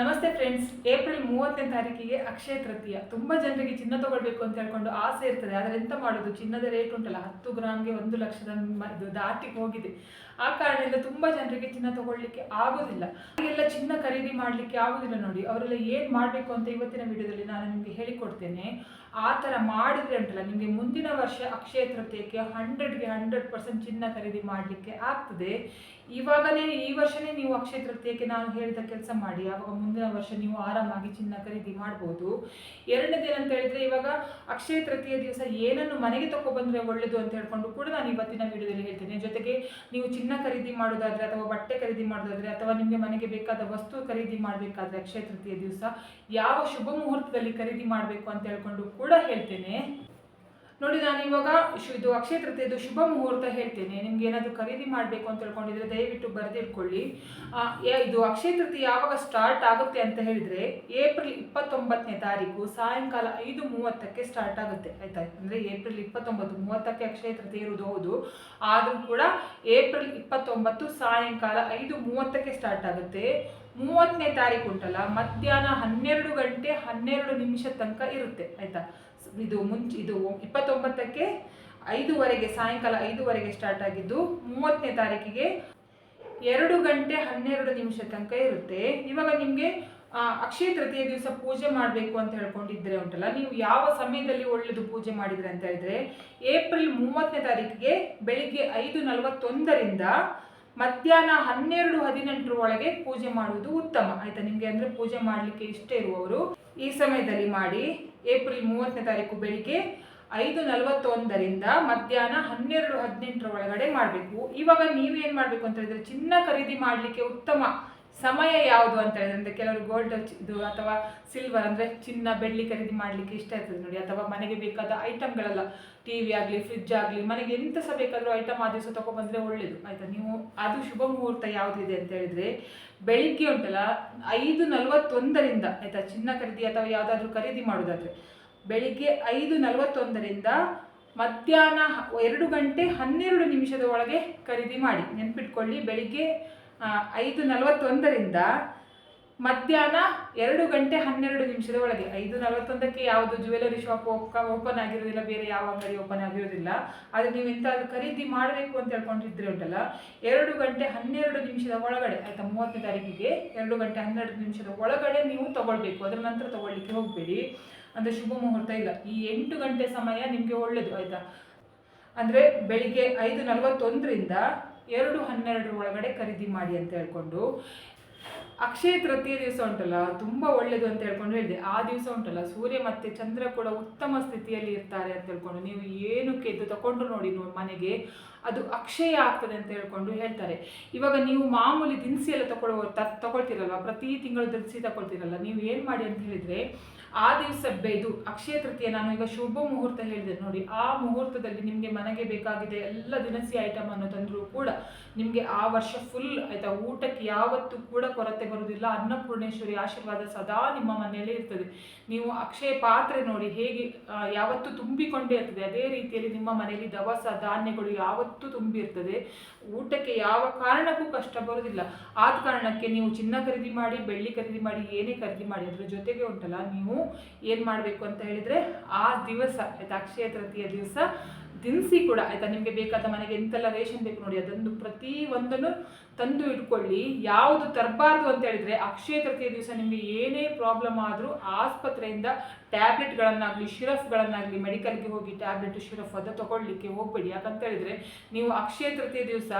ನಮಸ್ತೆ friends, April ಮೂವತ್ತನೇ ತಾರೀಕಿಗೆ ಅಕ್ಷಯ ತೃತೀಯ. ತುಂಬ ಜನರಿಗೆ ಚಿನ್ನ ತಗೊಳ್ಬೇಕು ಅಂತ ಹೇಳ್ಕೊಂಡು ಆಸೆ ಇರ್ತದೆ. ಆದರೆ ಎಂತ ಮಾಡೋದು? ಚಿನ್ನದ ರೇಟ್ ಉಂಟಲ್ಲ, ಹತ್ತು ಗ್ರಾಮ್ಗೆ ಒಂದು ಲಕ್ಷದ ದಾಟಿ ಹೋಗಿದೆ. ಆ ಕಾರಣದಿಂದ ತುಂಬ ಜನರಿಗೆ ಚಿನ್ನ ತಗೊಳ್ಳಿಕ್ಕೆ ಆಗೋದಿಲ್ಲ. ಎಲ್ಲ ಚಿನ್ನ ಖರೀದಿ ಮಾಡಲಿಕ್ಕೆ ಆಗೋದಿಲ್ಲ ನೋಡಿ. ಅವರೆಲ್ಲ ಏನು ಮಾಡಬೇಕು ಅಂತ ಇವತ್ತಿನ ವಿಡಿಯೋದಲ್ಲಿ ನಾನು ನಿಮಗೆ ಹೇಳಿಕೊಡ್ತೇನೆ. ಆ ಥರ ಮಾಡಿದ್ರೆ ಉಂಟಲ್ಲ, ನಿಮಗೆ ಮುಂದಿನ ವರ್ಷ ಅಕ್ಷಯ ತೃತೀಯಕ್ಕೆ ಹಂಡ್ರೆಡ್ಗೆ ಹಂಡ್ರೆಡ್ ಪರ್ಸೆಂಟ್ ಚಿನ್ನ ಖರೀದಿ ಮಾಡಲಿಕ್ಕೆ ಆಗ್ತದೆ. ಇವಾಗಲೇ ಈ ವರ್ಷನೇ ನೀವು ಅಕ್ಷಯ ತೃತೀಯಕ್ಕೆ ನಾನು ಹೇಳಿದ ಕೆಲಸ ಮಾಡಿ, ಆವಾಗ ಮುಂದಿನ ವರ್ಷ ನೀವು ಆರಾಮಾಗಿ ಚಿನ್ನ ಖರೀದಿ ಮಾಡ್ಬೋದು. ಎರಡನೇದು ಏನಂತ ಹೇಳಿದ್ರೆ, ಇವಾಗ ಅಕ್ಷಯ ತೃತೀಯ ದಿವಸ ಏನನ್ನು ಮನೆಗೆ ತಗೊಬಂದ್ರೆ ಒಳ್ಳೆಯದು ಅಂತ ಹೇಳ್ಕೊಂಡು ಕೂಡ ನಾನು ಇವತ್ತಿನ ವಿಡಿಯೋದಲ್ಲಿ ಹೇಳ್ತೇನೆ. ಜೊತೆಗೆ ನೀವು ಚಿನ್ನ ಖರೀದಿ ಮಾಡೋದಾದರೆ ಅಥವಾ ಬಟ್ಟೆ ಖರೀದಿ ಮಾಡೋದಾದರೆ ಅಥವಾ ನಿಮಗೆ ಮನೆಗೆ ಬೇಕಾದ ವಸ್ತು ಖರೀದಿ ಮಾಡಬೇಕಾದ್ರೆ ಅಕ್ಷಯ ತೃತೀಯ ದಿವಸ ಯಾವ ಶುಭ ಮುಹೂರ್ತದಲ್ಲಿ ಖರೀದಿ ಮಾಡಬೇಕು ಅಂತ ಹೇಳ್ಕೊಂಡು ಕೂಡ ಹೇಳ್ತೇನೆ. ನೋಡಿ, ನಾನು ಇವಾಗ ಇದು ಅಕ್ಷಯ ತೃತೀಯದು ಶುಭ ಮುಹೂರ್ತ ಹೇಳ್ತೇನೆ. ನಿಮ್ಗೆ ಏನಾದರೂ ಖರೀದಿ ಮಾಡಬೇಕು ಅಂತ ತಿಳ್ಕೊಂಡಿದ್ರೆ ದಯವಿಟ್ಟು ಬರೆದಿಟ್ಕೊಳ್ಳಿ. ಇದು ಅಕ್ಷಯ ತೃತೀಯ ಯಾವಾಗ ಸ್ಟಾರ್ಟ್ ಆಗುತ್ತೆ ಅಂತ ಹೇಳಿದ್ರೆ ಏಪ್ರಿಲ್ ಇಪ್ಪತ್ತೊಂಬತ್ತನೇ ತಾರೀಕು ಸಾಯಂಕಾಲ ಐದು ಮೂವತ್ತಕ್ಕೆ ಸ್ಟಾರ್ಟ್ ಆಗುತ್ತೆ. ಆಯ್ತಾ? ಅಂದರೆ ಏಪ್ರಿಲ್ ಇಪ್ಪತ್ತೊಂಬತ್ತು, ಮೂವತ್ತಕ್ಕೆ ಅಕ್ಷಯ ತೃತೀಯ ಇರುವುದು ಹೌದು. ಆದರೂ ಕೂಡ ಏಪ್ರಿಲ್ ಇಪ್ಪತ್ತೊಂಬತ್ತು ಸಾಯಂಕಾಲ ಐದು ಮೂವತ್ತಕ್ಕೆ ಸ್ಟಾರ್ಟ್ ಆಗುತ್ತೆ. ಮೂವತ್ತನೇ ತಾರೀಕು ಉಂಟಲ್ಲ, ಮಧ್ಯಾಹ್ನ ಹನ್ನೆರಡು ಗಂಟೆ ಹನ್ನೆರಡು ನಿಮಿಷ ತನಕ ಇರುತ್ತೆ. ಆಯ್ತಾ? ಇದು ಮುಂಚೆ, ಇದು ಇಪ್ಪತ್ತೊಂಬತ್ತಕ್ಕೆ ಐದುವರೆಗೆ, ಸಾಯಂಕಾಲ ಐದುವರೆಗೆ ಸ್ಟಾರ್ಟ್ ಆಗಿದ್ದು, ಮೂವತ್ತನೇ ತಾರೀಕಿಗೆ ಎರಡು ಗಂಟೆ ಹನ್ನೆರಡು ನಿಮಿಷ ತನಕ ಇರುತ್ತೆ. ಇವಾಗ ನಿಮಗೆ ಅಕ್ಷಯ ತೃತೀಯ ದಿವಸ ಪೂಜೆ ಮಾಡಬೇಕು ಅಂತ ಹೇಳ್ಕೊಂಡಿದ್ರೆ ಉಂಟಲ್ಲ, ನೀವು ಯಾವ ಸಮಯದಲ್ಲಿ ಒಳ್ಳೆಯದು ಪೂಜೆ ಮಾಡಿದ್ರೆ ಅಂತ ಹೇಳಿದ್ರೆ, ಏಪ್ರಿಲ್ ಮೂವತ್ತನೇ ತಾರೀಕಿಗೆ ಬೆಳಿಗ್ಗೆ ಐದು ನಲವತ್ತೊಂದರಿಂದ ಮಧ್ಯಾಹ್ನ ಹನ್ನೆರಡು ಹದಿನೆಂಟರ ಒಳಗೆ ಪೂಜೆ ಮಾಡುವುದು ಉತ್ತಮ. ಆಯಿತಾ, ನಿಮಗೆ ಅಂದರೆ ಪೂಜೆ ಮಾಡಲಿಕ್ಕೆ ಇಷ್ಟ ಇರುವವರು ಈ ಸಮಯದಲ್ಲಿ ಮಾಡಿ. ಏಪ್ರಿಲ್ ಮೂವತ್ತನೇ ತಾರೀಕು ಬೆಳಿಗ್ಗೆ ಐದು ನಲವತ್ತೊಂದರಿಂದ ಮಧ್ಯಾಹ್ನ ಹನ್ನೆರಡು ಹದಿನೆಂಟರ ಒಳಗಡೆ ಮಾಡಬೇಕು. ಇವಾಗ ನೀವೇನು ಮಾಡಬೇಕು ಅಂತ ಹೇಳಿದರೆ ಚಿನ್ನ ಖರೀದಿ ಮಾಡಲಿಕ್ಕೆ ಉತ್ತಮ ಸಮಯ ಯಾವುದು ಅಂತ ಹೇಳಿದ್ರೆ, ಅಂದ್ರೆ ಕೆಲವರು ಗೋಲ್ಡ್ ಇದು ಅಥವಾ ಸಿಲ್ವರ್ ಅಂದರೆ ಚಿನ್ನ, ಬೆಳ್ಳಿ ಖರೀದಿ ಮಾಡಲಿಕ್ಕೆ ಇಷ್ಟ ಇರ್ತದೆ ನೋಡಿ. ಅಥವಾ ಮನೆಗೆ ಬೇಕಾದ ಐಟಮ್ಗಳೆಲ್ಲ ಟಿ ವಿ ಆಗಲಿ ಫ್ರಿಜ್ ಆಗಲಿ, ಮನೆಗೆ ಎಂತ ಸಹ ಬೇಕಾದರೂ ಐಟಮ್ ಆ ದಿವಸ ತಗೊಬಂದರೆ ಒಳ್ಳೇದು. ಆಯಿತಾ? ನೀವು, ಅದು ಶುಭ ಮುಹೂರ್ತ ಯಾವುದಿದೆ ಅಂತ ಹೇಳಿದ್ರೆ, ಬೆಳಿಗ್ಗೆ ಉಂಟಲ್ಲ, ಐದು ನಲವತ್ತೊಂದರಿಂದ, ಆಯಿತಾ? ಚಿನ್ನ ಖರೀದಿ ಅಥವಾ ಯಾವುದಾದ್ರೂ ಖರೀದಿ ಮಾಡೋದಾದರೆ, ಬೆಳಿಗ್ಗೆ ಐದು ನಲವತ್ತೊಂದರಿಂದ ಮಧ್ಯಾಹ್ನ ಎರಡು ಗಂಟೆ ಹನ್ನೆರಡು ನಿಮಿಷದ ಒಳಗೆ ಖರೀದಿ ಮಾಡಿ. ನೆನ್ಪಿಟ್ಕೊಳ್ಳಿ, ಬೆಳಿಗ್ಗೆ ಐದು ನಲವತ್ತೊಂದರಿಂದ ಮಧ್ಯಾಹ್ನ ಎರಡು ಗಂಟೆ ಹನ್ನೆರಡು ನಿಮಿಷದ ಒಳಗೆ. ಐದು ನಲವತ್ತೊಂದಕ್ಕೆ ಯಾವುದು ಜ್ಯುವೆಲರಿ ಶಾಪ್ ಓಪನ್ ಆಗಿರೋದಿಲ್ಲ, ಬೇರೆ ಯಾವ ಅಂಗಡಿ ಓಪನ್ ಆಗಿರೋದಿಲ್ಲ. ಆದರೆ ನೀವು ಎಂತಾದ್ರೂ ಖರೀದಿ ಮಾಡಬೇಕು ಅಂತ ಹೇಳ್ಕೊಂಡಿದ್ರೆ ಉಂಟಲ್ಲ, ಎರಡು ಗಂಟೆ ಹನ್ನೆರಡು ನಿಮಿಷದ ಒಳಗಡೆ, ಆಯಿತಾ ಮೂವತ್ತನೇ ತಾರೀಕಿಗೆ ಎರಡು ಗಂಟೆ ಹನ್ನೆರಡು ನಿಮಿಷದ ಒಳಗಡೆ ನೀವು ತಗೊಳ್ಬೇಕು. ಅದರ ನಂತರ ತಗೊಳ್ಳಿಕ್ಕೆ ಹೋಗಬೇಡಿ. ಅಂದರೆ ಶುಭ ಮುಹೂರ್ತ ಇಲ್ಲ. ಈ ಎಂಟು ಗಂಟೆ ಸಮಯ ನಿಮಗೆ ಒಳ್ಳೆಯದು ಆಯಿತಾ? ಅಂದರೆ ಬೆಳಿಗ್ಗೆ ಐದು ನಲವತ್ತೊಂದರಿಂದ ಎರಡು ಹನ್ನೆರಡರ ಒಳಗಡೆ ಖರೀದಿ ಮಾಡಿ ಅಂತ ಹೇಳ್ಕೊಂಡು, ಅಕ್ಷಯ ತೃತೀಯ ದಿವಸ ಉಂಟಲ್ಲ, ತುಂಬ ಒಳ್ಳೆಯದು ಅಂತ ಹೇಳ್ಕೊಂಡು ಹೇಳಿದೆ. ಆ ದಿವಸ ಉಂಟಲ್ಲ, ಸೂರ್ಯ ಮತ್ತು ಚಂದ್ರ ಕೂಡ ಉತ್ತಮ ಸ್ಥಿತಿಯಲ್ಲಿ ಇರ್ತಾರೆ ಅಂತ ಹೇಳ್ಕೊಂಡು ನೀವು ಏನಕ್ಕೆ ಎದ್ದು ತಗೊಂಡು ನೋಡಿ ಮನೆಗೆ. ಅದು ಅಕ್ಷಯ ಆಗ್ತದೆ ಅಂತ ಹೇಳ್ಕೊಂಡು ಹೇಳ್ತಾರೆ. ಇವಾಗ ನೀವು ಮಾಮೂಲಿ ದಿನಸಿ ಎಲ್ಲ ತಗೊಳ್ಳುವ ತ ಪ್ರತಿ ತಿಂಗಳು ದಿನಸಿ ತಗೊಳ್ತಿರಲ್ಲ ನೀವು ಏನು ಮಾಡಿ ಅಂತ ಹೇಳಿದರೆ, ಆ ದಿವಸ ಇದು ಅಕ್ಷಯ ತೃತೀಯ, ನಾನು ಈಗ ಶುಭ ಮುಹೂರ್ತ ಹೇಳಿದೆ ನೋಡಿ, ಆ ಮುಹೂರ್ತದಲ್ಲಿ ನಿಮಗೆ ಮನೆಗೆ ಬೇಕಾಗಿದೆ ಎಲ್ಲ ದಿನಸಿ ಐಟಮ್ ಅನ್ನು ತಂದರೂ ಕೂಡ ನಿಮಗೆ ಆ ವರ್ಷ ಫುಲ್ ಆಯಿತಾ, ಊಟಕ್ಕೆ ಯಾವತ್ತೂ ಕೂಡ ಕೊರತೆ ಬರುವುದಿಲ್ಲ ಅನ್ನಪೂರ್ಣೇಶ್ವರಿ ಆಶೀರ್ವಾದ ಸದಾ ನಿಮ್ಮ ಮನೆಯಲ್ಲೇ ಇರ್ತದೆ. ನೀವು ಅಕ್ಷಯ ಪಾತ್ರೆ ನೋಡಿ ಹೇಗೆ ಯಾವತ್ತೂ ತುಂಬಿಕೊಂಡೇ ಇರ್ತದೆ. ಅದೇ ರೀತಿಯಲ್ಲಿ ನಿಮ್ಮ ಮನೆಯಲ್ಲಿ ದವಸ, ಧಾನ್ಯಗಳು ಯಾವತ್ತೂ ತುಂಬಿರ್ತದೆ ಊಟಕ್ಕೆ ಯಾವ ಕಾರಣಕ್ಕೂ ಕಷ್ಟ ಬರೋದಿಲ್ಲ ಆದ ಕಾರಣಕ್ಕೆ ನೀವು ಚಿನ್ನ ಖರೀದಿ ಮಾಡಿ, ಬೆಳ್ಳಿ ಖರೀದಿ ಮಾಡಿ, ಏನೇ ಖರೀದಿ ಮಾಡಿ, ಅದರ ಜೊತೆಗೆ ಉಂಟಲ್ಲ, ನೀವು ಏನು ಮಾಡಬೇಕು ಅಂತ ಹೇಳಿದರೆ, ಆ ದಿವಸ ಆಯ್ತಾ ಅಕ್ಷಯ ತೃತೀಯ ದಿವಸ, ದಿನಸಿ ಕೂಡ, ಆಯಿತಾ, ನಿಮಗೆ ಬೇಕಾದ ಮನೆಗೆ ಎಂತೆಲ್ಲ ರೇಷನ್ ಬೇಕು ನೋಡಿ, ಅದೊಂದು ಪ್ರತಿ ಒಂದನ್ನು ತಂದು ಇಟ್ಕೊಳ್ಳಿ. ಯಾವುದು ತರಬಾರ್ದು ಅಂತ ಹೇಳಿದ್ರೆ ಅಕ್ಷಯ ತೃತೀಯ ದಿವಸ ನಿಮಗೆ ಏನೇ ಪ್ರಾಬ್ಲಮ್ ಆದರೂ ಆಸ್ಪತ್ರೆಯಿಂದ ಟ್ಯಾಬ್ಲೆಟ್ಗಳನ್ನಾಗಲಿ, ಶಿರಫ್ಗಳನ್ನಾಗಲಿ, ಮೆಡಿಕಲ್ಗೆ ಹೋಗಿ ಟ್ಯಾಬ್ಲೆಟ್, ಶಿರಫ್ ಅದ ತಗೊಳ್ಳಿಕ್ಕೆ ಹೋಗಬೇಡಿ. ಯಾಕಂತ ಹೇಳಿದ್ರೆ ನೀವು ಅಕ್ಷಯ ತೃತೀಯ ದಿವಸ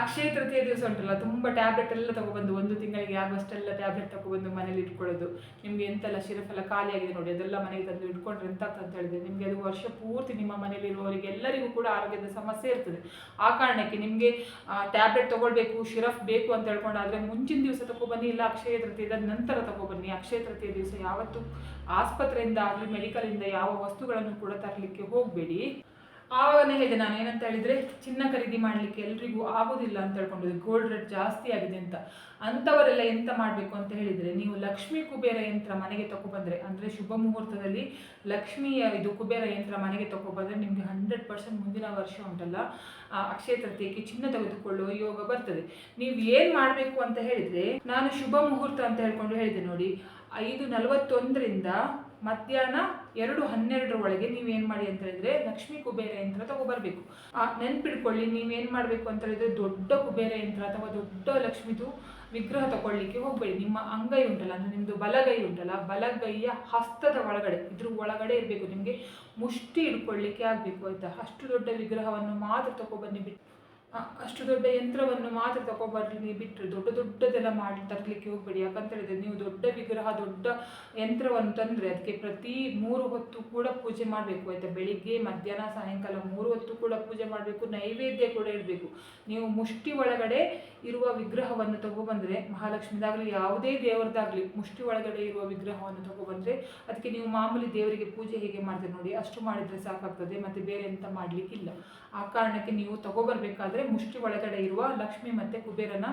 ಅಕ್ಷಯ ತೃತೀಯ ದಿವಸ ಉಂಟಲ್ಲ, ತುಂಬ ಟ್ಯಾಬ್ಲೆಟ್ ಎಲ್ಲ ತಗೊಬಂದು ಒಂದು ತಿಂಗಳಿಗೆ ಆಗುವಷ್ಟೆಲ್ಲ ಟ್ಯಾಬ್ಲೆಟ್ ತಗೊಬಂದು ಮನೇಲಿ ಇಟ್ಕೊಳ್ಳೋದು. ನಿಮಗೆ ಎಂತೆಲ್ಲ ಶಿರಫ್ ಎಲ್ಲ ಖಾಲಿ ಆಗಿದೆ ನೋಡಿ, ಅದೆಲ್ಲ ಮನೆಗೆ ತಂದು ಇಟ್ಕೊಂಡ್ರೆ ಎಂತ ಅಂತ ಹೇಳಿದ್ರೆ ನಿಮಗೆ ಅದು ವರ್ಷ ಪೂರ್ತಿ ನಿಮ್ಮ ಮನೇಲಿ ಇರುವವರಿಗೆ ಎಲ್ಲರಿಗೂ ಕೂಡ ಆರೋಗ್ಯದ ಸಮಸ್ಯೆ ಇರ್ತದೆ. ಆ ಕಾರಣಕ್ಕೆ ನಿಮಗೆ ಟ್ಯಾಬ್ಲೆಟ್ ತಗೊಳ್ಬೇಕು ಶಿರಫ್ ಬೇಕು ಅಂತ ಹೇಳ್ಕೊಂಡಾದ್ರೆ ಮುಂಚಿನ ದಿವಸ ತಗೊಬನ್ನಿ, ಇಲ್ಲ ಅಕ್ಷಯ ತೃತೀಯದ ನಂತರ ತಗೊಬನ್ನಿ. ಅಕ್ಷಯ ತೃತೀಯ ದಿವಸ ಯಾವತ್ತು ಆಸ್ಪತ್ರೆಯಿಂದ ಆಗಲಿ ಮೆಡಿಕಲಿಂದ ಯಾವ ವಸ್ತುಗಳನ್ನು ಕೂಡ ತರಲಿಕ್ಕೆ ಹೋಗಬೇಡಿ. ಆವಾಗನೇ ಹೇಳಿದೆ, ನಾನು ಏನಂತ ಹೇಳಿದ್ರೆ, ಚಿನ್ನ ಖರೀದಿ ಮಾಡಲಿಕ್ಕೆ ಎಲ್ರಿಗೂ ಆಗೋದಿಲ್ಲ ಅಂತ ಹೇಳ್ಕೊಂಡು ಗೋಲ್ಡ್ ರೇಟ್ ಜಾಸ್ತಿ ಆಗಿದೆ ಅಂತ. ಅಂಥವರೆಲ್ಲ ಎಂತ ಮಾಡಬೇಕು ಅಂತ ಹೇಳಿದರೆ, ನೀವು ಲಕ್ಷ್ಮಿ ಕುಬೇರ ಯಂತ್ರ ಮನೆಗೆ ತಗೊಬಂದರೆ ಅಂದರೆ ಶುಭ ಮುಹೂರ್ತದಲ್ಲಿ ಲಕ್ಷ್ಮಿಯ ಇದು ಕುಬೇರ ಯಂತ್ರ ಮನೆಗೆ ತಗೊಬಂದರೆ ನಿಮಗೆ ಹಂಡ್ರೆಡ್ ಪರ್ಸೆಂಟ್ ಮುಂದಿನ ವರ್ಷ ಉಂಟಲ್ಲ ಅಕ್ಷಯ ತೃತೀಯಕ್ಕೆ ಚಿನ್ನ ತೆಗೆದುಕೊಳ್ಳುವ ಯೋಗ ಬರ್ತದೆ. ನೀವು ಏನು ಮಾಡಬೇಕು ಅಂತ ಹೇಳಿದರೆ, ನಾನು ಶುಭ ಮುಹೂರ್ತ ಅಂತ ಹೇಳ್ಕೊಂಡು ಹೇಳಿದೆ ನೋಡಿ, ಐದು ನಲವತ್ತೊಂದರಿಂದ ಮಧ್ಯಾಹ್ನ ಎರಡು ಹನ್ನೆರಡರ ಒಳಗೆ ನೀವೇನು ಮಾಡಿ ಅಂತ ಹೇಳಿದ್ರೆ ಲಕ್ಷ್ಮೀ ಕುಬೇರ ಯಂತ್ರ ತಗೊಬರ್ಬೇಕು. ಆ, ನೆನ್ಪಿಡ್ಕೊಳ್ಳಿ ನೀವೇನು ಮಾಡಬೇಕು ಅಂತ ಹೇಳಿದ್ರೆ ದೊಡ್ಡ ಕುಬೇರ ಯಂತ್ರ ಅಥವಾ ದೊಡ್ಡ ಲಕ್ಷ್ಮೀದು ವಿಗ್ರಹ ತಗೊಳ್ಳಿಕ್ಕೆ ಹೋಗಬೇಡಿ. ನಿಮ್ಮ ಅಂಗೈ ಉಂಟಲ್ಲ, ಅಂದರೆ ನಿಮ್ಮದು ಬಲಗೈ ಉಂಟಲ್ಲ, ಬಲಗೈಯ ಹಸ್ತದ ಒಳಗಡೆ, ಇದ್ರ ಒಳಗಡೆ ಇರಬೇಕು. ನಿಮಗೆ ಮುಷ್ಟಿ ಹಿಡ್ಕೊಳ್ಳಿಕ್ಕೆ ಆಗಬೇಕು, ಆಯಿತಾ? ಅಷ್ಟು ದೊಡ್ಡ ವಿಗ್ರಹವನ್ನು ಮಾತ್ರ ತಗೊಬನ್ನಿ ಬಿಟ್ಟು ಅಷ್ಟು ದೊಡ್ಡ ಯಂತ್ರವನ್ನು ಮಾತ್ರ ತಗೊಬರ್ಲಿ ಬಿಟ್ಟರೆ ದೊಡ್ಡ ದೊಡ್ಡದೆಲ್ಲ ಮಾಡಿ ತರಲಿಕ್ಕೆ ಹೋಗಬೇಡಿ. ಯಾಕಂತ ಹೇಳಿದ್ರೆ ನೀವು ದೊಡ್ಡ ವಿಗ್ರಹ, ದೊಡ್ಡ ಯಂತ್ರವನ್ನು ತಂದರೆ ಅದಕ್ಕೆ ಪ್ರತಿ ಮೂರು ಹೊತ್ತು ಕೂಡ ಪೂಜೆ ಮಾಡಬೇಕು. ಆಯಿತಾ? ಬೆಳಿಗ್ಗೆ, ಮಧ್ಯಾಹ್ನ, ಸಾಯಂಕಾಲ ಮೂರು ಹೊತ್ತು ಕೂಡ ಪೂಜೆ ಮಾಡಬೇಕು, ನೈವೇದ್ಯ ಕೂಡ ಇರಬೇಕು ನೀವು ಮುಷ್ಟಿ ಒಳಗಡೆ ಇರುವ ವಿಗ್ರಹವನ್ನು ತಗೊಬಂದರೆ, ಮಹಾಲಕ್ಷ್ಮಿದಾಗಲಿ, ಯಾವುದೇ ದೇವರದಾಗಲಿ ಮುಷ್ಟಿ ಒಳಗಡೆ ಇರುವ ವಿಗ್ರಹವನ್ನು ತಗೊಬಂದರೆ, ಅದಕ್ಕೆ ನೀವು ಮಾಮೂಲಿ ದೇವರಿಗೆ ಪೂಜೆ ಹೇಗೆ ಮಾಡ್ತೀರಿ ನೋಡಿ, ಅಷ್ಟು ಮಾಡಿದರೆ ಸಾಕಾಗ್ತದೆ, ಮತ್ತು ಬೇರೆ ಎಂತ ಮಾಡಲಿಕ್ಕಿಲ್ಲ ಆ ಕಾರಣಕ್ಕೆ ನೀವು ತಗೊಬರ್ಬೇಕಾದ್ರೆ ಮುಷ್ಟಿ ಒಳಗಡೆ ಇರುವ ಲಕ್ಷ್ಮಿ ಮತ್ತು ಕುಬೇರನ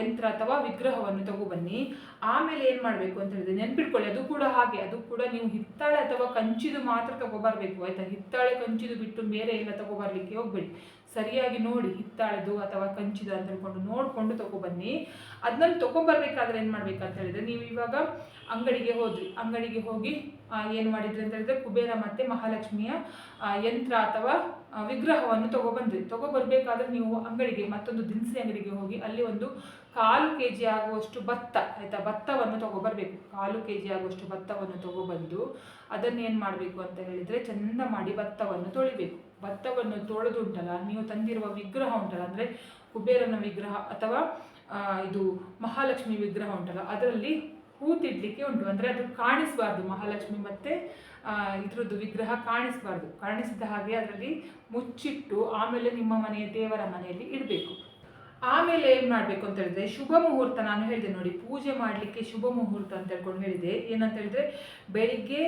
ಯಂತ್ರ ಅಥವಾ ವಿಗ್ರಹವನ್ನು ತಗೊಬನ್ನಿ. ಆಮೇಲೆ ಏನು ಮಾಡಬೇಕು ಅಂತ ಹೇಳಿದ್ರೆ ನೆನ್ಪಿಟ್ಕೊಳ್ಳಿ, ಅದು ಕೂಡ ಹಾಗೆ, ಅದು ಕೂಡ ನೀವು ಹಿತ್ತಾಳೆ ಅಥವಾ ಕಂಚಿದು ಮಾತ್ರ ತಗೋಬರ್ಬೇಕು, ಆಯ್ತಾ? ಹಿತ್ತಾಳೆ ಕಂಚಿದು ಬಿಟ್ಟು ಬೇರೆ ಎಲ್ಲ ತಗೋಬರ್ಲಿಕ್ಕೆ ಹೋಗ್ಬೇಡಿ. ಸರಿಯಾಗಿ ನೋಡಿ ಹಿತ್ತಾಳೆದು ಅಥವಾ ಕಂಚಿದು ಅಂತ ಹೇಳ್ಕೊಂಡು ನೋಡಿಕೊಂಡು ತಗೊಬನ್ನಿ. ಅದನ್ನ ತಗೊಂಬರ್ಬೇಕಾದ್ರೆ ಏನು ಮಾಡ್ಬೇಕಂತ ಹೇಳಿದ್ರೆ ನೀವು ಇವಾಗ ಅಂಗಡಿಗೆ ಹೋದ್ರಿ. ಅಂಗಡಿಗೆ ಹೋಗಿ ಏನು ಮಾಡಿದ್ರಿ ಅಂತ ಹೇಳಿದ್ರೆ ಕುಬೇರ ಮತ್ತು ಮಹಾಲಕ್ಷ್ಮಿಯ ಯಂತ್ರ ಅಥವಾ ವಿಗ್ರಹವನ್ನು ತಗೊಬಂದ್ರಿ ತಗೊಬರ್ಬೇಕಾದ್ರೆ ನೀವು ಅಂಗಡಿಗೆ, ಮತ್ತೊಂದು ದಿನಸಿ ಅಂಗಡಿಗೆ ಹೋಗಿ ಅಲ್ಲಿ ಒಂದು ಕಾಲು ಕೆ ಜಿ ಆಗುವಷ್ಟು ಭತ್ತ, ಆಯಿತಾ? ಭತ್ತವನ್ನು ತಗೊಬರ್ಬೇಕು. ಕಾಲು ಕೆ ಜಿ ಆಗುವಷ್ಟು ಭತ್ತವನ್ನು ತಗೊಬಂದು ಅದನ್ನು ಏನು ಮಾಡಬೇಕು ಅಂತ ಹೇಳಿದರೆ ಚಂದ ಮಾಡಿ ಭತ್ತವನ್ನು ತೊಳಿಬೇಕು. ಭತ್ತವನ್ನು ತೊಳೆದುಂಟಲ್ಲ, ನೀವು ತಂದಿರುವ ವಿಗ್ರಹ ಉಂಟಲ್ಲ, ಅಂದರೆ ಕುಬೇರನ ವಿಗ್ರಹ ಅಥವಾ ಇದು ಮಹಾಲಕ್ಷ್ಮಿ ವಿಗ್ರಹ ಉಂಟಲ್ಲ, ಅದರಲ್ಲಿ ಹೂ ತಿಡ್ಲಿಕ್ಕೆ ಉಂಟು. ಅಂದರೆ ಅದು ಕಾಣಿಸಬಾರ್ದು ಮಹಾಲಕ್ಷ್ಮಿ ಮತ್ತು ಇದ್ರದ್ದು ವಿಗ್ರಹ ಕಾಣಿಸಬಾರ್ದು. ಕಾಣಿಸಿದ ಹಾಗೆ ಅದರಲ್ಲಿ ಮುಚ್ಚಿಟ್ಟು ಆಮೇಲೆ ನಿಮ್ಮ ಮನೆಯ ದೇವರ ಮನೆಯಲ್ಲಿ ಇಡಬೇಕು. ಆಮೇಲೆ ಏನು ಮಾಡಬೇಕು ಅಂತ ಹೇಳಿದ್ರೆ, ಶುಭ ಮುಹೂರ್ತ ನಾನು ಹೇಳಿದೆ ನೋಡಿ, ಪೂಜೆ ಮಾಡಲಿಕ್ಕೆ ಶುಭ ಮುಹೂರ್ತ ಅಂತ ಹೇಳ್ಕೊಂಡು ಹೇಳಿದೆ. ಏನಂತ ಹೇಳಿದ್ರೆ, ಬೆಳಿಗ್ಗೆ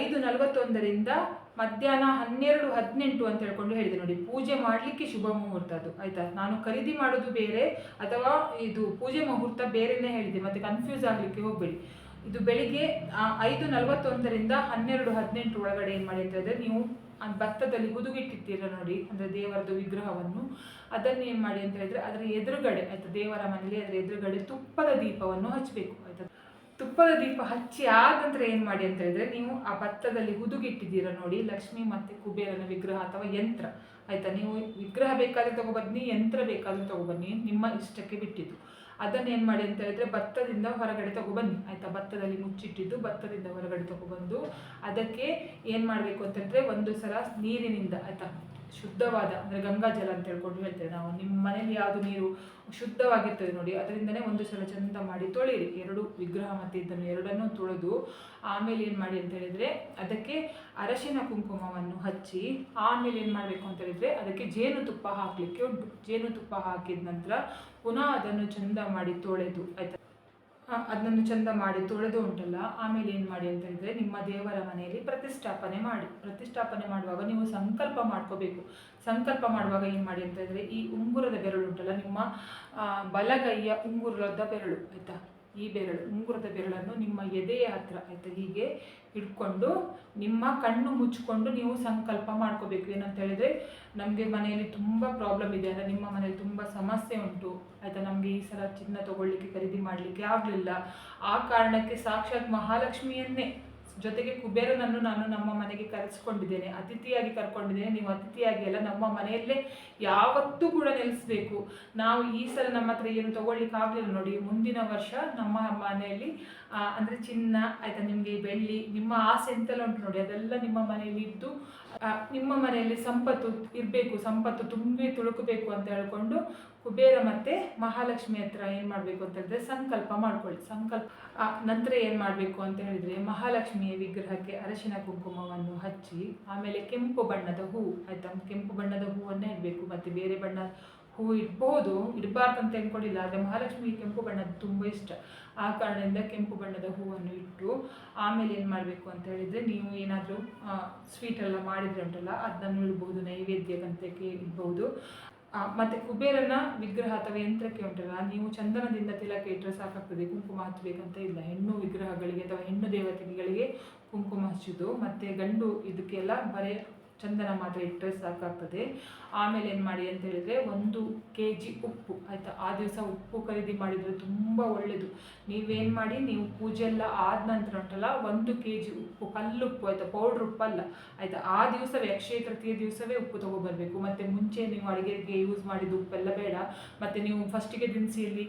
ಐದು ನಲವತ್ತೊಂದರಿಂದ ಮಧ್ಯಾಹ್ನ ಹನ್ನೆರಡು ಹದಿನೆಂಟು ಅಂತ ಹೇಳ್ಕೊಂಡು ಹೇಳಿದೆ ನೋಡಿ, ಪೂಜೆ ಮಾಡಲಿಕ್ಕೆ ಶುಭ ಮುಹೂರ್ತ ಅದು, ಆಯ್ತಾ? ನಾನು ಖರೀದಿ ಮಾಡೋದು ಬೇರೆ ಅಥವಾ ಇದು ಪೂಜೆ ಮುಹೂರ್ತ ಬೇರೆನೇ ಹೇಳಿದೆ, ಮತ್ತೆ ಕನ್ಫ್ಯೂಸ್ ಆಗಲಿಕ್ಕೆ ಹೋಗಬೇಡಿ. ಇದು ಬೆಳಿಗ್ಗೆ ಐದು ನಲವತ್ತೊಂದರಿಂದ ಹನ್ನೆರಡು ಹದಿನೆಂಟು ಒಳಗಡೆ ಏನು ಮಾಡಿ ಅಂತ ಹೇಳಿದ್ರೆ ನೀವು ಭತ್ತದಲ್ಲಿ ಹುದುಗಿಟ್ಟಿರ್ತೀರ ನೋಡಿ, ಅಂದರೆ ದೇವರದು ವಿಗ್ರಹವನ್ನು. ಅದನ್ನು ಏನು ಮಾಡಿ ಅಂತ ಹೇಳಿದ್ರೆ, ಅದರ ಎದುರುಗಡೆ, ಆಯಿತು, ದೇವರ ಮನೆಯಲ್ಲಿ ಅದರ ಎದುರುಗಡೆ ತುಪ್ಪದ ದೀಪವನ್ನು ಹಚ್ಚಬೇಕು ಆಯಿತಾ. ತುಪ್ಪದ ದೀಪ ಹಚ್ಚಿ ಆದ ನಂತರ ಏನು ಮಾಡಿ ಅಂತ ಹೇಳಿದ್ರೆ, ನೀವು ಆ ಭತ್ತದಲ್ಲಿ ಹುದುಗಿಟ್ಟಿದ್ದೀರ ನೋಡಿ, ಲಕ್ಷ್ಮಿ ಮತ್ತು ಕುಬೇರನ ವಿಗ್ರಹ ಅಥವಾ ಯಂತ್ರ, ಆಯಿತಾ. ನೀವು ವಿಗ್ರಹ ಬೇಕಾದರೆ ತಗೊಬನ್ನಿ ಯಂತ್ರ ಬೇಕಾದರೂ ತಗೊಬನ್ನಿ ನಿಮ್ಮ ಇಷ್ಟಕ್ಕೆ ಬಿಟ್ಟಿದ್ದು. ಅದನ್ನು ಏನು ಮಾಡಿ ಅಂತ ಹೇಳಿದ್ರೆ ಭತ್ತದಿಂದ ಹೊರಗಡೆ ತಗೊಬನ್ನಿ ಆಯ್ತಾ? ಭತ್ತದಲ್ಲಿ ಮುಚ್ಚಿಟ್ಟಿದ್ದು ಭತ್ತದಿಂದ ಹೊರಗಡೆ ತಗೊಬಂದು ಅದಕ್ಕೆ ಏನು ಮಾಡಬೇಕು ಹೇಳಿದ್ರೆ ಒಂದು ಸಲ ನೀರಿನಿಂದ, ಆಯ್ತಾ? ಶುದ್ಧವಾದ, ಅಂದರೆ ಗಂಗಾಜಲ ಅಂತ ಹೇಳ್ಕೊಂಡು ಹೇಳ್ತೇವೆ ನಾವು. ನಿಮ್ಮ ಮನೆಯಲ್ಲಿ ಯಾವುದು ನೀರು ಶುದ್ಧವಾಗಿರ್ತದೆ ನೋಡಿ, ಅದರಿಂದನೇ ಒಂದು ಸಲ ಚಂದ ಮಾಡಿ ತೊಳೆಯಿರಿ. ಎರಡು ವಿಗ್ರಹ ಮತ್ತು ಇದನ್ನು ಎರಡನ್ನೂ ತೊಳೆದು ಆಮೇಲೆ ಏನು ಮಾಡಿ ಅಂತ ಹೇಳಿದರೆ ಅದಕ್ಕೆ ಅರಶಿನ ಕುಂಕುಮವನ್ನು ಹಚ್ಚಿ, ಆಮೇಲೆ ಏನು ಮಾಡಬೇಕು ಅಂತ ಹೇಳಿದರೆ ಅದಕ್ಕೆ ಜೇನುತುಪ್ಪ ಹಾಕಲಿಕ್ಕೆ ಉಂಟು. ಜೇನುತುಪ್ಪ ಹಾಕಿದ ನಂತರ ಪುನಃ ಅದನ್ನು ಚಂದ ಮಾಡಿ ತೊಳೆದು, ಆಯ್ತಾ? ಅದನ್ನು ಚಂದ ಮಾಡಿ ತೊಳೆದು ಉಂಟಲ್ಲ, ಆಮೇಲೆ ಏನು ಮಾಡಿ ಅಂತ ಹೇಳಿದ್ರೆ ನಿಮ್ಮ ದೇವರ ಮನೆಯಲ್ಲಿ ಪ್ರತಿಷ್ಠಾಪನೆ ಮಾಡಿ. ಪ್ರತಿಷ್ಠಾಪನೆ ಮಾಡುವಾಗ ನೀವು ಸಂಕಲ್ಪ ಮಾಡ್ಕೋಬೇಕು. ಸಂಕಲ್ಪ ಮಾಡುವಾಗ ಏನು ಮಾಡಿ ಅಂತ ಹೇಳಿದ್ರೆ ಈ ಉಂಗುರದ ಬೆರಳು ಉಂಟಲ್ಲ, ನಿಮ್ಮ ಬಲಗೈಯ ಉಂಗುರದ ಬೆರಳು, ಆಯಿತಾ? ಈ ಬೆರಳು, ಉಂಗುರದ ಬೆರಳನ್ನು ನಿಮ್ಮ ಎದೆಯ ಹತ್ರ ಆಯಿತಾ ಹೀಗೆ ಇಟ್ಕೊಂಡು ನಿಮ್ಮ ಕಣ್ಣು ಮುಚ್ಕೊಂಡು ನೀವು ಸಂಕಲ್ಪ ಮಾಡ್ಕೋಬೇಕು. ಏನಂತ ಹೇಳಿದ್ರೆ ನಮಗೆ ಮನೆಯಲ್ಲಿ ತುಂಬ ಪ್ರಾಬ್ಲಮ್ ಇದೆ. ಅಂದರೆ ನಿಮ್ಮ ಮನೆಯಲ್ಲಿ ತುಂಬ ಸಮಸ್ಯೆ ಉಂಟು. ಆಯಿತಾ? ನಮಗೆ ಈ ಸಲ ಚಿನ್ನ ತಗೊಳ್ಳಿಕ್ಕೆ, ಖರೀದಿ ಮಾಡಲಿಕ್ಕೆ ಆಗಲಿಲ್ಲ. ಆ ಕಾರಣಕ್ಕೆ ಸಾಕ್ಷಾತ್ ಮಹಾಲಕ್ಷ್ಮಿಯನ್ನೇ ಜೊತೆಗೆ ಕುಬೇರನನ್ನು ನಾನು ನಮ್ಮ ಮನೆಗೆ ಕರೆಸ್ಕೊಂಡಿದ್ದೇನೆ. ಅತಿಥಿಯಾಗಿ ಕರ್ಕೊಂಡಿದ್ದೇನೆ. ನೀವು ಅತಿಥಿಯಾಗಿ ಎಲ್ಲ ನಮ್ಮ ಮನೆಯಲ್ಲೇ ಯಾವತ್ತೂ ಕೂಡ ನೆಲೆಸಬೇಕು. ನಾವು ಈ ಸಲ ನಮ್ಮ ಹತ್ರ ಏನು ತಗೊಳ್ಳಿಕ್ಕೆ ಆಗಲಿಲ್ಲ ನೋಡಿ. ಮುಂದಿನ ವರ್ಷ ನಮ್ಮ ಮನೆಯಲ್ಲಿ ಅಂದರೆ ಚಿನ್ನ, ಆಯಿತಾ ನಿಮಗೆ ಬೆಳ್ಳಿ, ನಿಮ್ಮ ಆಸೆ ಎಂತೆಲ್ಲ ಉಂಟು ನೋಡಿ. ಅದೆಲ್ಲ ನಿಮ್ಮ ಮನೆಯಲ್ಲಿ ಇದ್ದು ನಿಮ್ಮ ಮನೆಯಲ್ಲಿ ಸಂಪತ್ತು ಇರಬೇಕು, ಸಂಪತ್ತು ತುಂಬಿ ತುಳುಕಬೇಕು ಅಂತ ಹೇಳ್ಕೊಂಡು ಕುಬೇರ ಮತ್ತು ಮಹಾಲಕ್ಷ್ಮಿ ಹತ್ರ ಏನು ಮಾಡಬೇಕು ಅಂತ ಹೇಳಿದ್ರೆ ಸಂಕಲ್ಪ ಮಾಡ್ಕೊಳ್ಳಿ. ಸಂಕಲ್ಪ ನಂತರ ಏನು ಮಾಡಬೇಕು ಅಂತ ಹೇಳಿದರೆ ಮಹಾಲಕ್ಷ್ಮಿಯ ವಿಗ್ರಹಕ್ಕೆ ಅರಶಿನ ಕುಂಕುಮವನ್ನು ಹಚ್ಚಿ, ಆಮೇಲೆ ಕೆಂಪು ಬಣ್ಣದ ಹೂ, ಆಯಿತಾ? ಕೆಂಪು ಬಣ್ಣದ ಹೂವನ್ನೇ ಇಡಬೇಕು, ಮತ್ತು ಬೇರೆ ಬಣ್ಣ ಹೂ ಇಡ್ಬೋದು ಇಡಬಾರ್ದು ಅಂತ ಅಂದ್ಕೊಂಡಿಲ್ಲ ಆದರೆ ಮಹಾಲಕ್ಷ್ಮಿಗೆ ಕೆಂಪು ಬಣ್ಣದ ತುಂಬ ಇಷ್ಟ. ಆ ಕಾರಣದಿಂದ ಕೆಂಪು ಬಣ್ಣದ ಹೂವನ್ನು ಇಟ್ಟು ಆಮೇಲೆ ಏನು ಮಾಡಬೇಕು ಅಂತ ಹೇಳಿದರೆ ನೀವು ಏನಾದರೂ ಸ್ವೀಟ್ ಎಲ್ಲ ಮಾಡಿದ್ರೆ ಉಂಟಲ್ಲ ಅದನ್ನು ಇಡ್ಬೋದು ನೈವೇದ್ಯಕ್ಕಂತಕ್ಕೆ ಇಡ್ಬೋದು. ಮತ್ತೆ ಕುಬೇರನ ವಿಗ್ರಹ ಅಥವಾ ಯಂತ್ರಕ್ಕೆ ಉಂಟಲ್ಲ, ನೀವು ಚಂದನದಿಂದ ತಿಲಕ ಇಟ್ಟರೆ ಸಾಕಾಗ್ತದೆ, ಕುಂಕುಮ ಹಚ್ಚಬೇಕಂತ ಇಲ್ಲ. ಹೆಣ್ಣು ವಿಗ್ರಹಗಳಿಗೆ ಅಥವಾ ಹೆಣ್ಣು ದೇವತೆಗಳಿಗೆ ಕುಂಕುಮ ಹಚ್ಚೋದು, ಮತ್ತು ಗಂಡು ಇದಕ್ಕೆಲ್ಲ ಬರೀ ಚಂದನ ಮಾತ್ರ ಇಟ್ಟರೆ ಸಾಕಾಗ್ತದೆ. ಆಮೇಲೆ ಏನು ಮಾಡಿ ಅಂತ ಹೇಳಿದ್ರೆ ಒಂದು ಕೆ ಜಿ ಉಪ್ಪು, ಆಯಿತಾ? ಆ ದಿವಸ ಉಪ್ಪು ಖರೀದಿ ಮಾಡಿದರೆ ತುಂಬ ಒಳ್ಳೆಯದು ನೀವೇನು ಮಾಡಿ, ನೀವು ಪೂಜೆ ಎಲ್ಲ ಆದ ನಂತರ ಉಂಟಲ್ಲ, ಒಂದು ಕೆ ಜಿ ಉಪ್ಪು, ಕಲ್ಲುಪ್ಪು, ಆಯಿತಾ? ಪೌಡ್ರ್ ಉಪ್ಪಲ್ಲ, ಆಯಿತಾ? ಆ ದಿವಸವೇ ಅಕ್ಷಯ ತೃತೀಯ ದಿವಸವೇ ಉಪ್ಪು ತೊಗೊಬರ್ಬೇಕು. ಮತ್ತು ಮುಂಚೆ ನೀವು ಅಡುಗೆಗೆ ಯೂಸ್ ಮಾಡಿದ ಉಪ್ಪೆಲ್ಲ ಬೇಡ. ಮತ್ತು ನೀವು ಫಸ್ಟಿಗೆ ದಿನಸಿಯಲ್ಲಿ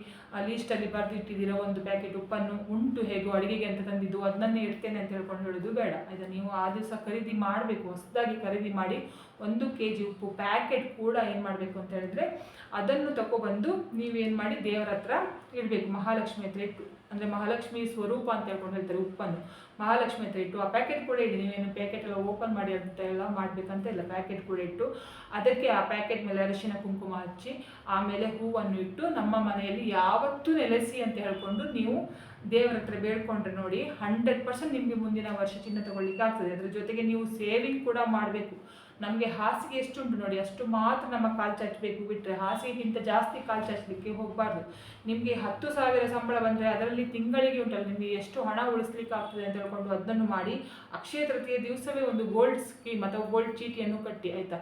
ಲೀಸ್ಟಲ್ಲಿ ಬರೆದಿಟ್ಟಿದ್ದೀರ ಒಂದು ಪ್ಯಾಕೆಟ್ ಉಪ್ಪನ್ನು, ಉಂಟು ಹೇಗೋ ಅಡುಗೆಗೆ ಅಂತ ತಂದಿದ್ದು ಅದನ್ನೇ ಇಡ್ತೇನೆ ಅಂತ ಹೇಳ್ಕೊಂಡು ಹೇಳೋದು ಬೇಡ, ಆಯಿತಾ? ನೀವು ಆ ದಿವಸ ಖರೀದಿ ಮಾಡಬೇಕು, ಹೊಸದಾಗಿ ಖರೀದಿ ಮಾಡಿ ಒಂದು ಕೆ ಜಿ ಉಪ್ಪು ಪ್ಯಾಕೆಟ್ ಕೂಡ ಏನು ಮಾಡಬೇಕು ಅಂತ ಹೇಳಿದ್ರೆ ಅದನ್ನು ತಗೊಬಂದು ನೀವೇನು ಮಾಡಿ ದೇವರ ಹತ್ರ ಇಡಬೇಕು. ಮಹಾಲಕ್ಷ್ಮಿ ಹತ್ರ ಇಟ್ಟು, ಅಂದರೆ ಮಹಾಲಕ್ಷ್ಮಿ ಸ್ವರೂಪ ಅಂತ ಹೇಳ್ಕೊಂಡು ಹೇಳ್ತಾರೆ ಉಪ್ಪನ್ನು. ಮಹಾಲಕ್ಷ್ಮಿ ಹತ್ರ ಇಟ್ಟು ಆ ಪ್ಯಾಕೆಟ್ ಕೂಡ ಇಡಿ. ನೀವೇನು ಪ್ಯಾಕೆಟ್ ಎಲ್ಲ ಓಪನ್ ಮಾಡಿ ಅಂತ ಎಲ್ಲ ಮಾಡಬೇಕಂತ ಇಲ್ಲ. ಪ್ಯಾಕೆಟ್ ಕೂಡ ಇಟ್ಟು ಅದಕ್ಕೆ ಆ ಪ್ಯಾಕೆಟ್ ಮೇಲೆ ಅರಿಶಿನ ಕುಂಕುಮ ಹಚ್ಚಿ ಆಮೇಲೆ ಹೂವನ್ನು ಇಟ್ಟು ನಮ್ಮ ಮನೆಯಲ್ಲಿ ಯಾವತ್ತೂ ನೆಲೆಸಿ ಅಂತ ಹೇಳ್ಕೊಂಡು ನೀವು ದೇವರ ಹತ್ರ ಬೇಡ್ಕೊಂಡ್ರೆ ನೋಡಿ ಹಂಡ್ರೆಡ್ ಪರ್ಸೆಂಟ್ ನಿಮಗೆ ಮುಂದಿನ ವರ್ಷ ಚಿನ್ನ ತಗೊಳ್ಳಿಕ್ಕೆ ಆಗ್ತದೆ ಅದ್ರ ಜೊತೆಗೆ ನೀವು ಸೇವಿಂಗ್ ಕೂಡ ಮಾಡಬೇಕು. ನಮಗೆ ಹಾಸಿಗೆ ಎಷ್ಟು ಉಂಟು ನೋಡಿ, ಅಷ್ಟು ಮಾತ್ರ ನಮ್ಮ ಕಾಲು ಚಾಚಬೇಕು ಬಿಟ್ಟರೆ ಹಾಸಿಗೆಗಿಂತ ಜಾಸ್ತಿ ಕಾಲು ಚಾಚಲಿಕ್ಕೆ ಹೋಗಬಾರ್ದು. ನಿಮಗೆ ಹತ್ತು ಸಾವಿರ ಸಂಬಳ ಬಂದರೆ ಅದರಲ್ಲಿ ತಿಂಗಳಿಗೆ ಉಂಟಲ್ಲ, ನಿಮಗೆ ಎಷ್ಟು ಹಣ ಉಳಿಸ್ಲಿಕ್ಕೆ ಆಗ್ತದೆ ಅಂತ ಹೇಳ್ಕೊಂಡು ಅದನ್ನು ಮಾಡಿ, ಅಕ್ಷಯ ತೃತೀಯ ದಿವಸವೇ ಒಂದು ಗೋಲ್ಡ್ ಸ್ಕೀಮ್ ಅಥವಾ ಗೋಲ್ಡ್ ಚೀಟಿಯನ್ನು ಕಟ್ಟಿ, ಆಯಿತಾ?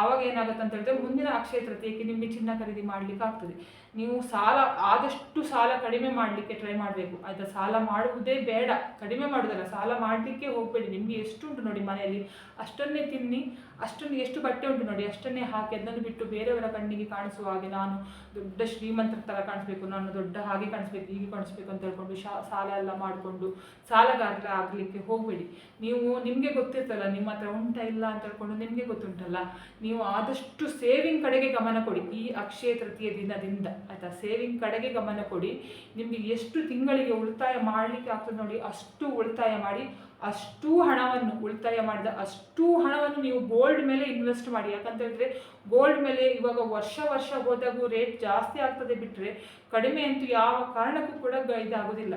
ಆವಾಗ ಏನಾಗುತ್ತೆ ಅಂತ ಹೇಳಿದ್ರೆ, ಮುಂದಿನ ಅಕ್ಷಯ ತೃತೀಯಕ್ಕೆ ನಿಮಗೆ ಚಿನ್ನ ಖರೀದಿ ಮಾಡಲಿಕ್ಕೆ ಆಗ್ತದೆ ನೀವು ಸಾಲ, ಆದಷ್ಟು ಸಾಲ ಕಡಿಮೆ ಮಾಡಲಿಕ್ಕೆ ಟ್ರೈ ಮಾಡಬೇಕು. ಆಯಿತಾ? ಸಾಲ ಮಾಡುವುದೇ ಬೇಡ. ಕಡಿಮೆ ಮಾಡೋದಲ್ಲ, ಸಾಲ ಮಾಡಲಿಕ್ಕೆ ಹೋಗಬೇಡಿ. ನಿಮಗೆ ಎಷ್ಟು ಉಂಟು ನೋಡಿ ಮನೆಯಲ್ಲಿ? ಅಷ್ಟನ್ನೇ ತಿನ್ನಿ, ಅಷ್ಟನ್ನು, ಎಷ್ಟು ಬಟ್ಟೆ ಉಂಟು ನೋಡಿ? ಅಷ್ಟನ್ನೇ ಹಾಕಿ ಅದನ್ನು ಬಿಟ್ಟು ಬೇರೆಯವರ ಕಣ್ಣಿಗೆ ಕಾಣಿಸುವ ಹಾಗೆ ನಾನು ದೊಡ್ಡ ಶ್ರೀಮಂತರ ಥರ ಕಾಣಿಸ್ಬೇಕು. ನಾನು ದೊಡ್ಡ ಹಾಗೆ ಕಾಣಿಸ್ಬೇಕು, ಹೀಗೆ ಕಾಣಿಸ್ಬೇಕು ಅಂತ ಹೇಳ್ಕೊಂಡು ಶಾ, ಸಾಲ ಎಲ್ಲ ಮಾಡಿಕೊಂಡು ಸಾಲಗಾರರ ಆಗಲಿಕ್ಕೆ ಹೋಗಬೇಡಿ. ನೀವು, ನಿಮಗೆ ಗೊತ್ತಿರ್ತಲ್ಲ, ನಿಮ್ಮ ಹತ್ರ ಉಂಟ ಇಲ್ಲ ಅಂತ ಹೇಳ್ಕೊಂಡು ನಿಮಗೆ ಗೊತ್ತುಂಟಲ್ಲ. ನೀವು ಆದಷ್ಟು ಸೇವಿಂಗ್ ಕಡೆಗೆ ಗಮನ ಕೊಡಿ ಈ ಅಕ್ಷಯ ತೃತೀಯ ದಿನದಿಂದ. ಆಯಿತಾ? ಸೇವಿಂಗ್ ಕಡೆಗೆ ಗಮನ ಕೊಡಿ. ನಿಮಗೆ ಎಷ್ಟು ತಿಂಗಳಿಗೆ ಉಳಿತಾಯ ಮಾಡಲಿಕ್ಕೆ ಆಗ್ತದೆ ನೋಡಿ, ಅಷ್ಟು ಉಳಿತಾಯ ಮಾಡಿ, ಅಷ್ಟು ಹಣವನ್ನು ಉಳಿತಾಯ ಮಾಡಿದ, ಅಷ್ಟು ಹಣವನ್ನು ನೀವು ಗೋಲ್ಡ್ ಮೇಲೆ ಇನ್ವೆಸ್ಟ್ ಮಾಡಿ. ಯಾಕಂತ ಹೇಳಿದ್ರೆ ಗೋಲ್ಡ್ ಮೇಲೆ ಇವಾಗ ವರ್ಷ ವರ್ಷ ಹೋದಾಗೂ ರೇಟ್ ಜಾಸ್ತಿ ಆಗ್ತದೆ ಬಿಟ್ಟರೆ ಕಡಿಮೆ ಅಂತೂ ಯಾವ ಕಾರಣಕ್ಕೂ ಕೂಡ ಇದಾಗೋದಿಲ್ಲ.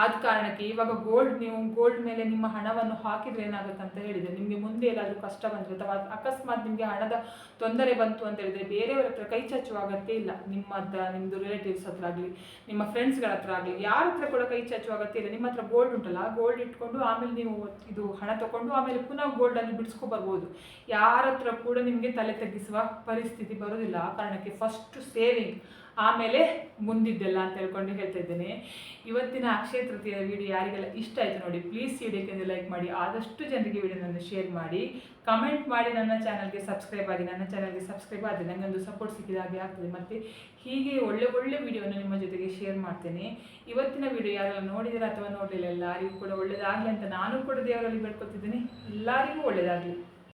ಆದ ಕಾರಣಕ್ಕೆ ಇವಾಗ ಗೋಲ್ಡ್ ನೀವು ಗೋಲ್ಡ್ ಮೇಲೆ ನಿಮ್ಮ ಹಣವನ್ನು ಹಾಕಿದ್ರೆ ಏನಾಗುತ್ತೆ ಅಂತ ಹೇಳಿದರೆ ನಿಮಗೆ ಮುಂದೆ ಏನಾದರೂ ಕಷ್ಟ ಬಂದರೆ ಅಥವಾ ಅಕಸ್ಮಾತ್ ನಿಮಗೆ ಹಣದ ತೊಂದರೆ ಬಂತು ಅಂತ ಹೇಳಿದರೆ ಬೇರೆಯವರ ಹತ್ರ ಕೈ ಚಾಚುವ ಅಗತ್ಯ ಇಲ್ಲ. ನಿಮ್ಮ ಹತ್ರ ನಿಮ್ಮದು ರಿಲೇಟಿವ್ಸ್ ಹತ್ರ ಆಗಲಿ, ನಿಮ್ಮ ಫ್ರೆಂಡ್ಸ್ಗಳ ಹತ್ರ ಆಗಲಿ, ಯಾರ ಹತ್ರ ಕೂಡ ಕೈ ಚಾಚುವ ಅಗತ್ಯ ಇಲ್ಲ. ನಿಮ್ಮ ಹತ್ರ ಗೋಲ್ಡ್ ಉಂಟಲ್ಲ ಗೋಲ್ಡ್ ಇಟ್ಕೊಂಡು ಆಮೇಲೆ ನೀವು ಇದು ಹಣ ತಗೊಂಡು ಆಮೇಲೆ ಪುನಃ ಗೋಲ್ಡನ್ನು ಬಿಡಿಸ್ಕೊ ಬರ್ಬೋದು. ಯಾರ ಹತ್ರ ಕೂಡ ನಿಮಗೆ ತಲೆ ತಗ್ಗಿಸುವ ಪರಿಸ್ಥಿತಿ ಬರೋದಿಲ್ಲ. ಆ ಕಾರಣಕ್ಕೆ ಫಸ್ಟ್ ಸೇವಿಂಗ್ ಆಮೇಲೆ ಮುಂದಿದ್ದೆಲ್ಲ ಅಂತ ಹೇಳ್ಕೊಂಡು ಹೇಳ್ತಾ ಇದ್ದೇನೆ. ಇವತ್ತಿನ ಅಕ್ಷಯ ತೃತೀಯ ವಿಡಿಯೋ ಯಾರಿಗೆಲ್ಲ ಇಷ್ಟ ಆಯಿತು ನೋಡಿ ಪ್ಲೀಸ್ ವಿಡಿಯೋಕ್ಕೆ ಲೈಕ್ ಮಾಡಿ, ಆದಷ್ಟು ಜನರಿಗೆ ವಿಡಿಯೋನನ್ನು ಶೇರ್ ಮಾಡಿ. ಕಮೆಂಟ್ ಮಾಡಿ ನನ್ನ ಚಾನಲ್ಗೆ ಸಬ್ಸ್ಕ್ರೈಬ್ ಆಗಿ ನನ್ನ ಚಾನಲ್ಗೆ ಸಬ್ಸ್ಕ್ರೈಬ್ ಆದರೆ ನನಗೊಂದು ಸಪೋರ್ಟ್ ಸಿಕ್ಕಿದ ಹಾಗೆ ಆಗ್ತದೆ. ಮತ್ತು ಹೀಗೆ ಒಳ್ಳೆ ಒಳ್ಳೆ ವಿಡಿಯೋನ ನಿಮ್ಮ ಜೊತೆಗೆ ಶೇರ್ ಮಾಡ್ತೇನೆ. ಇವತ್ತಿನ ವಿಡಿಯೋ ಯಾರೆಲ್ಲ ನೋಡಿದಿರ ಅಥವಾ ನೋಡಲಿಲ್ಲ, ಎಲ್ಲರಿಗೂ ಕೂಡ ಒಳ್ಳೆಯದಾಗಲಿ ಅಂತ ನಾನು ಕೂಡ ದೇವರಲ್ಲಿ ಬೇಡ್ಕೊತಿದ್ದೀನಿ. ಎಲ್ಲರಿಗೂ ಒಳ್ಳೆಯದಾಗಲಿ